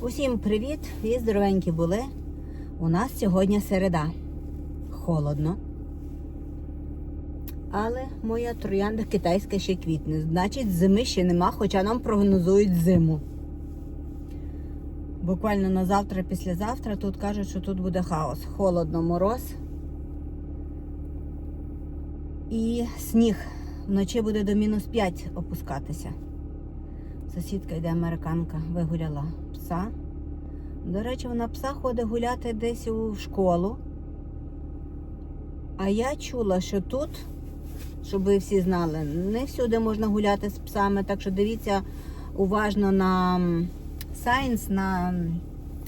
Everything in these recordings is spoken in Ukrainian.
Усім привіт і здоровенькі були. У нас сьогодні середа. Холодно. Але моя троянда китайська ще квітне. Значить, зими ще нема, хоча нам прогнозують зиму. Буквально на завтра, післязавтра тут кажуть, що тут буде хаос. Холодно, мороз. І сніг. Вночі буде до мінус 5 опускатися. Сусідка йде американка, вигуляла пса. До речі, вона пса ходить гуляти десь у школу. А я чула, що тут, щоб ви всі знали, не всюди можна гуляти з псами, так що дивіться уважно на сайнс, на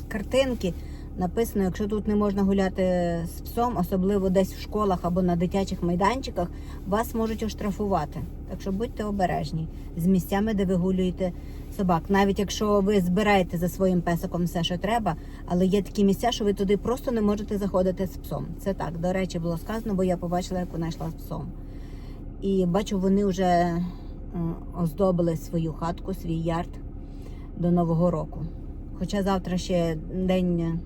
картинки. Написано, якщо тут не можна гуляти з псом, особливо десь в школах або на дитячих майданчиках, вас можуть оштрафувати. Так що будьте обережні з місцями, де вигулюєте собак. Навіть якщо ви збираєте за своїм песиком все, що треба, але є такі місця, що ви туди просто не можете заходити з псом. Це так, до речі, було сказано, бо я побачила, як вона йшла з псом. І бачу, вони вже оздобили свою хатку, свій ярд до Нового року. Хоча завтра ще день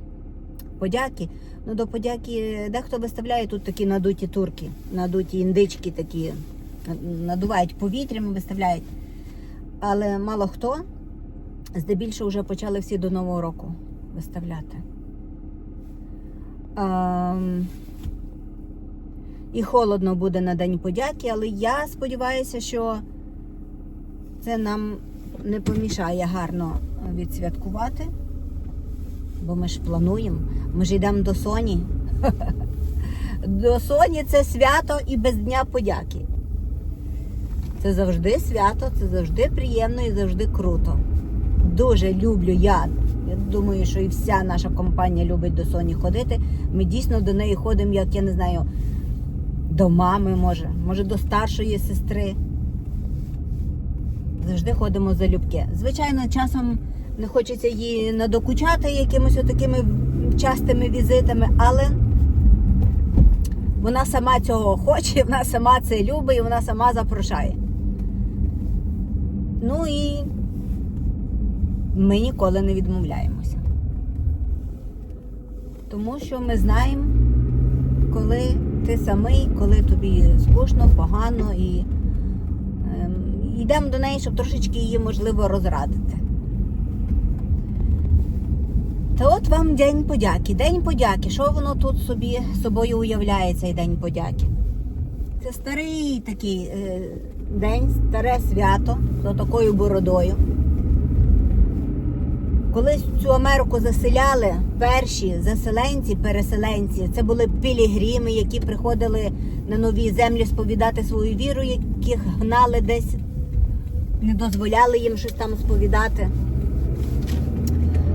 подяки. Ну, до подяки дехто виставляє тут такі надуті турки, надуті індички такі, надувають повітрям, виставляють. Але мало хто, здебільшого вже почали всі до Нового року виставляти. А, і холодно буде на День подяки, але я сподіваюся, що це нам не помішає гарно відсвяткувати. Бо ми ж плануємо. Ми ж йдемо до Соні. До Соні це свято і без Дня подяки. Це завжди свято, це завжди приємно і завжди круто. Дуже люблю я. Я думаю, що і вся наша компанія любить до Соні ходити. Ми дійсно до неї ходимо, як я не знаю, до мами, може, може до старшої сестри. Завжди ходимо за любки. Звичайно, часом не хочеться її надокучати якимось такими частими візитами, але вона сама цього хоче, вона сама це любить і вона сама запрошає. Ну і ми ніколи не відмовляємося. Тому що ми знаємо, коли ти самий, коли тобі скучно, погано і ем, йдемо до неї, щоб трошечки її можливо розрадити. Та от вам День подяки. День подяки. Що воно тут собі собою уявляє цей День подяки? Це старий такий е, день, старе свято з такою бородою. Колись цю Америку заселяли перші заселенці, переселенці. Це були пілігрими, які приходили на нові землі сповідати свою віру, яких гнали десь, не дозволяли їм щось там сповідати.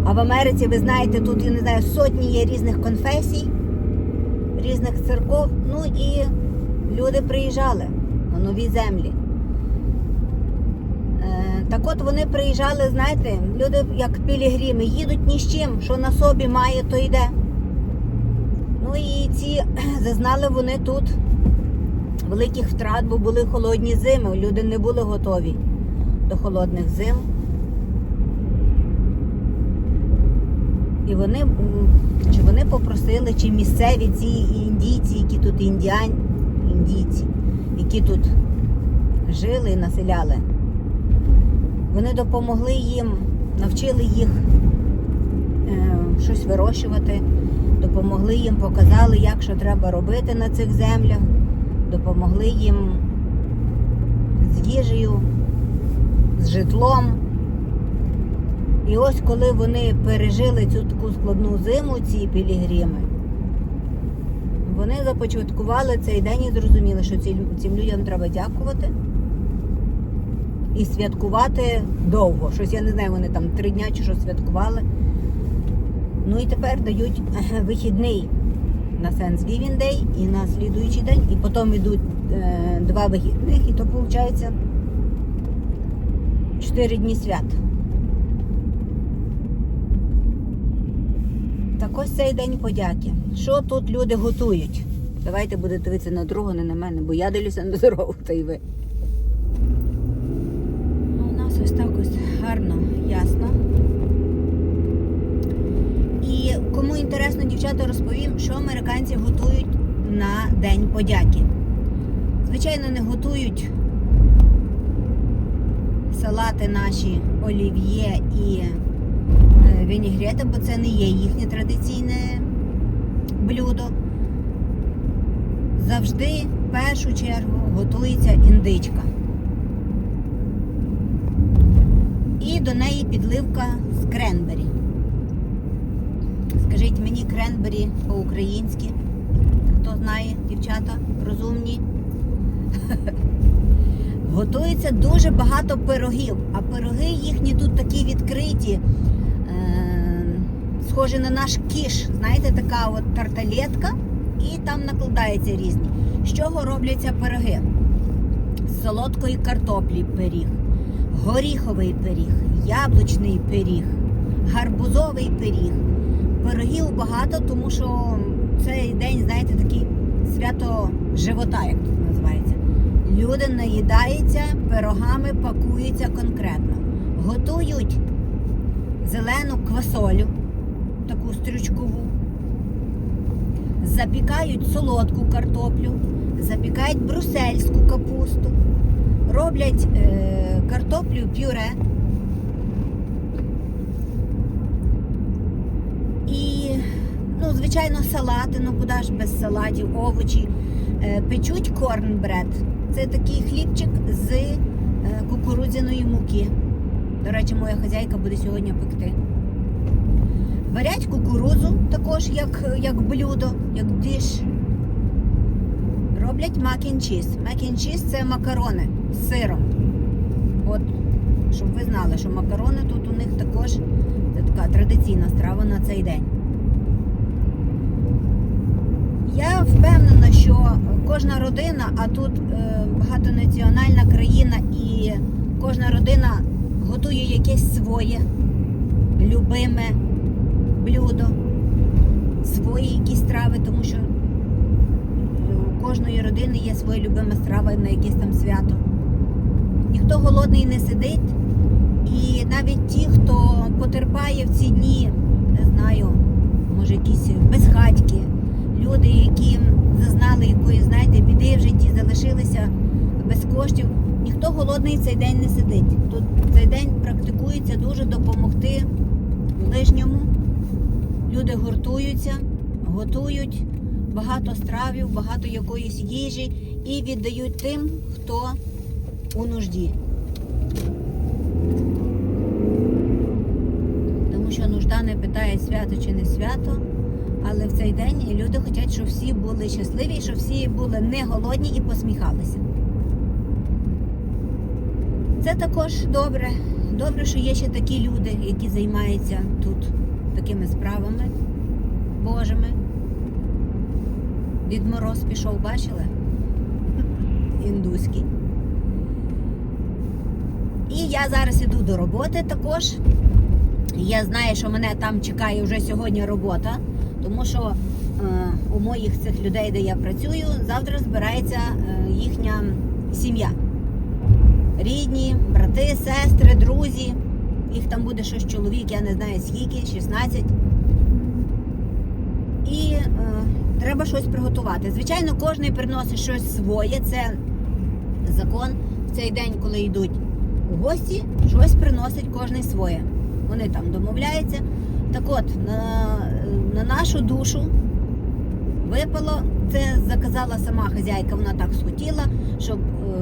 А в Америці, ви знаєте, тут, я не знаю, сотні є різних конфесій, різних церков. Ну і люди приїжджали на нові землі. Е, так от вони приїжджали, знаєте, люди як пілігрими, їдуть ні з чим, що на собі має, то йде. Ну і ці зазнали вони тут великих втрат, бо були холодні зими. Люди не були готові до холодних зим. І вони чи вони попросили, чи місцеві ці індійці, які тут індіань, індійці, які тут жили і населяли, вони допомогли їм, навчили їх е, щось вирощувати, допомогли їм, показали, як що треба робити на цих землях, допомогли їм з їжею, з житлом. І ось коли вони пережили цю таку складну зиму, ці пілігрими, вони започаткували цей день і зрозуміли, що цим людям треба дякувати і святкувати довго. Щось я не знаю, вони там три дня чи що святкували. Ну і тепер дають вихідний на Thanksgiving Day і на слідуючий день, і потім йдуть е, два вихідних, і то виходить чотири дні свят. Так ось цей день подяки. Що тут люди готують? Давайте будете дивитися на другого, не на мене, бо я дивлюся на дорогу, та й ви. Ну, у нас ось так ось гарно, ясно. І кому інтересно, дівчата, розповім, що американці готують на День подяки. Звичайно, не готують салати наші олів'є і вінігрети, бо це не є їхнє традиційне блюдо. Завжди в першу чергу готується індичка. І до неї підливка з кренбері. Скажіть мені кренбері по-українськи. Хто знає, дівчата розумні. Готується дуже багато пирогів, а пироги їхні тут такі відкриті, схожі на наш кіш. Знаєте, така от тарталетка, і там накладаються різні. З чого робляться пироги? З солодкої картоплі пиріг, горіховий пиріг, яблучний пиріг, гарбузовий пиріг. Пирогів багато, тому що цей день, знаєте, такий свято живота, як тут називається. Люди наїдаються, пирогами пакуються конкретно. Готують зелену квасолю, таку стрючкову, запікають солодку картоплю, запікають брусельську капусту, роблять е, картоплю пюре. І, ну, звичайно, салати, ну куди ж без салатів, овочі. Е, печуть корнбред. Це такий хлібчик з е, кукурудзяної муки. До речі, моя хазяйка буде сьогодні пекти. Варять кукурудзу також як, як блюдо, як диш. Роблять макін-чіз. Макін-чіз це макарони з сиром. От, щоб ви знали, що макарони тут у них також це така традиційна страва на цей день. Я впевнена, що кожна родина, а тут е, багатонаціональна країна, і кожна родина готує якесь своє любиме блюдо, свої якісь страви, тому що у кожної родини є своя любима страва на якесь там свято. Ніхто голодний не сидить, і навіть ті, хто потерпає в ці дні, не знаю, може якісь безхатьки, люди, які зазнали якоїсь, знаєте, біди в житті, залишилися без коштів. Ніхто голодний цей день не сидить. Тут цей день практикується дуже допомогти ближньому. Люди гуртуються, готують багато стравів, багато якоїсь їжі і віддають тим, хто у нужді. Тому що нужда не питає свято чи не свято, але в цей день люди хочуть, щоб всі були щасливі, щоб всі були не голодні і посміхалися. Це також добре. Добре, що є ще такі люди, які займаються тут такими справами Божими. Дід Мороз пішов, бачили? Індуський. І я зараз іду до роботи також. Я знаю, що мене там чекає вже сьогодні робота, тому що е, у моїх цих людей, де я працюю, завтра збирається е, їхня сім'я. Рідні, брати, сестри, друзі. Їх там буде щось чоловік, я не знаю скільки, 16. І е, треба щось приготувати. Звичайно, кожен приносить щось своє. Це закон в цей день, коли йдуть у гості, щось приносить кожен своє. Вони там домовляються. Так от, на, на нашу душу випало, це заказала сама хазяйка, вона так схотіла, щоб е,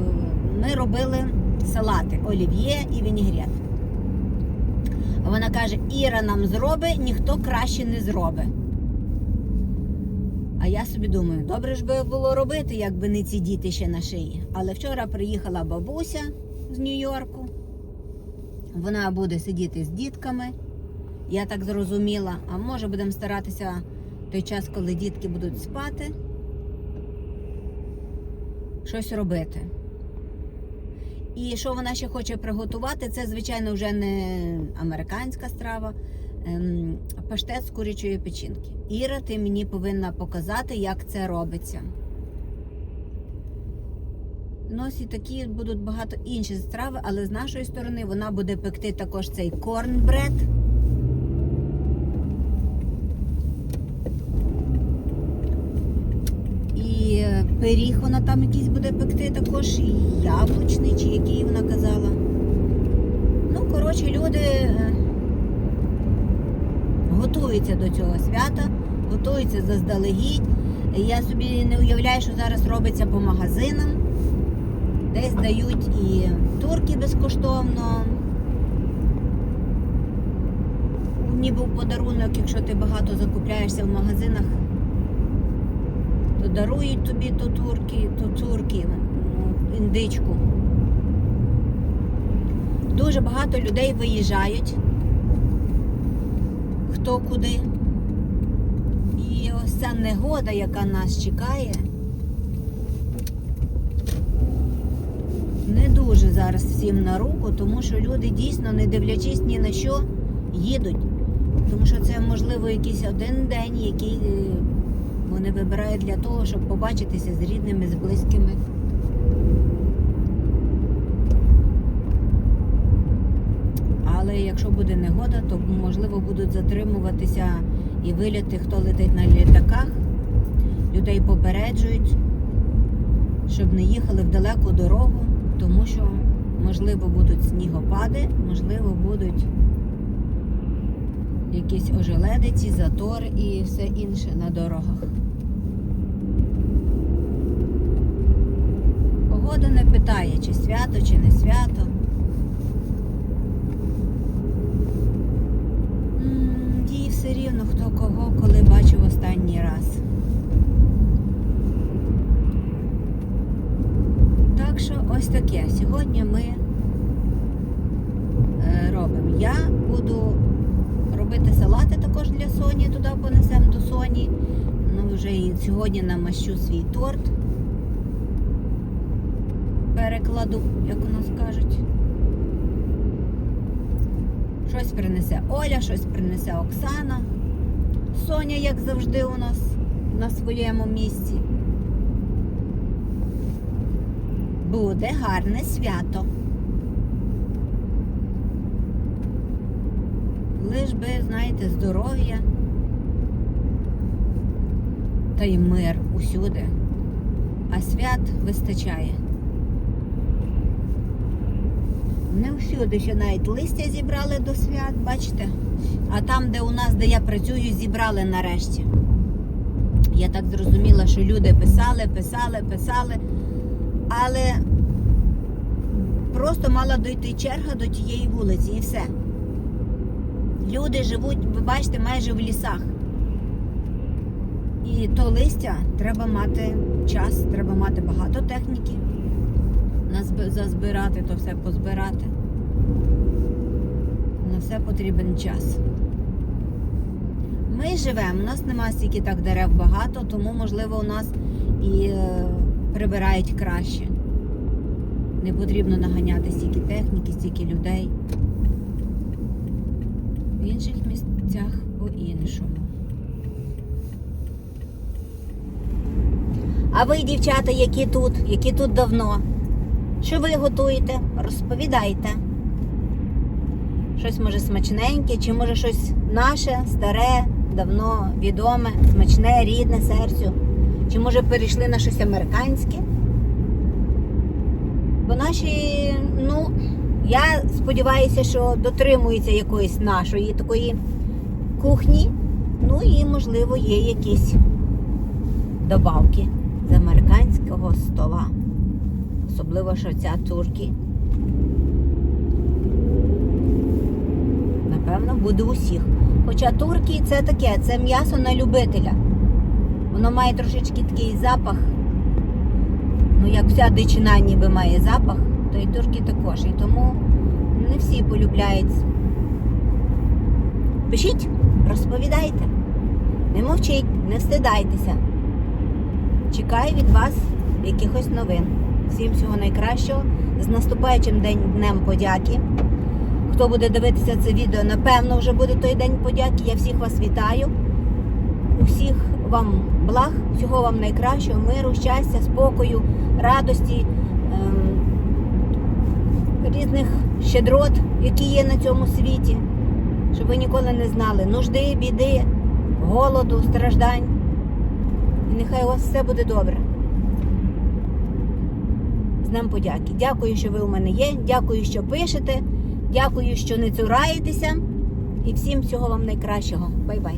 ми робили салати олів'є і вінігрет. А Вона каже, Іра нам зробить, ніхто краще не зробить. А я собі думаю, добре ж би було робити, якби не ці діти ще на шиї. Але вчора приїхала бабуся з Нью-Йорку. Вона буде сидіти з дітками. Я так зрозуміла. А може будемо старатися той час, коли дітки будуть спати, щось робити. І що вона ще хоче приготувати, це, звичайно, вже не американська страва, ем, паштет з курячої печінки. Іра, ти мені повинна показати, як це робиться. Носі такі будуть багато інші страви, але з нашої сторони вона буде пекти також цей корнбред. І е, пиріг вона там якийсь буде пекти також, і яблучний, чи який вона казала. Ну, коротше, люди е, готуються до цього свята, готуються заздалегідь. Я собі не уявляю, що зараз робиться по магазинам. Десь дають і турки безкоштовно. Ніби в подарунок, якщо ти багато закупляєшся в магазинах, то дарують тобі то турки, то турки, ну, індичку. Дуже багато людей виїжджають, хто куди. І ось ця негода, яка нас чекає, не дуже зараз всім на руку, тому що люди дійсно, не дивлячись ні на що, їдуть. Тому що це, можливо, якийсь один день, який е, вони вибирають для того, щоб побачитися з рідними, з близькими. Але якщо буде негода, то можливо будуть затримуватися і виліти, хто летить на літаках. Людей попереджують, щоб не їхали в далеку дорогу, тому що можливо будуть снігопади, можливо, будуть якісь ожеледиці, затори і все інше на дорогах. Погода не питає, чи свято, чи не свято. Їй все рівно хто кого, коли бачив останній раз. Так що ось таке. Сьогодні ми е, робимо. Я буду робити салати також для Соні, туди понесемо до Соні. Ну, вже і сьогодні намащу свій торт. Перекладу, як у нас кажуть. Щось принесе Оля, щось принесе Оксана. Соня, як завжди, у нас на своєму місці. Буде гарне свято. Лиш би, знаєте, здоров'я та й мир усюди. А свят вистачає. Не всюди ще навіть листя зібрали до свят, бачите? А там, де у нас, де я працюю, зібрали нарешті. Я так зрозуміла, що люди писали, писали, писали, але просто мала дойти черга до тієї вулиці і все. Люди живуть, ви бачите, майже в лісах. І то листя треба мати час, треба мати багато техніки. Зазбирати, то все позбирати. На все потрібен час. Ми живемо, у нас нема стільки так дерев багато, тому, можливо, у нас і е, прибирають краще. Не потрібно наганяти стільки техніки, стільки людей. В інших місцях по-іншому. А ви, дівчата, які тут, які тут давно? Що ви готуєте? Розповідайте. Щось може смачненьке, чи може щось наше, старе, давно відоме, смачне, рідне серцю. Чи може перейшли на щось американське? Бо наші, ну, я сподіваюся, що дотримуються якоїсь нашої такої кухні. Ну і, можливо, є якісь добавки з американського стола. Особливо, що ця турки. Напевно, буде усіх. Хоча турки це таке, це м'ясо на любителя. Воно має трошечки такий запах. Ну, як вся дичина ніби має запах, то і турки також. І тому не всі полюбляють. Пишіть, розповідайте. Не мовчіть, не встидайтеся. Чекаю від вас якихось новин. Всім всього найкращого. З наступаючим день днем подяки. Хто буде дивитися це відео, напевно, вже буде той день подяки. Я всіх вас вітаю. Усіх вам благ, всього вам найкращого, миру, щастя, спокою, радості, ем, різних щедрот, які є на цьому світі, щоб ви ніколи не знали нужди, біди, голоду, страждань. І нехай у вас все буде добре. Днем подяки. Дякую, що ви у мене є. Дякую, що пишете. Дякую, що не цураєтеся. І всім всього вам найкращого. Бай-бай.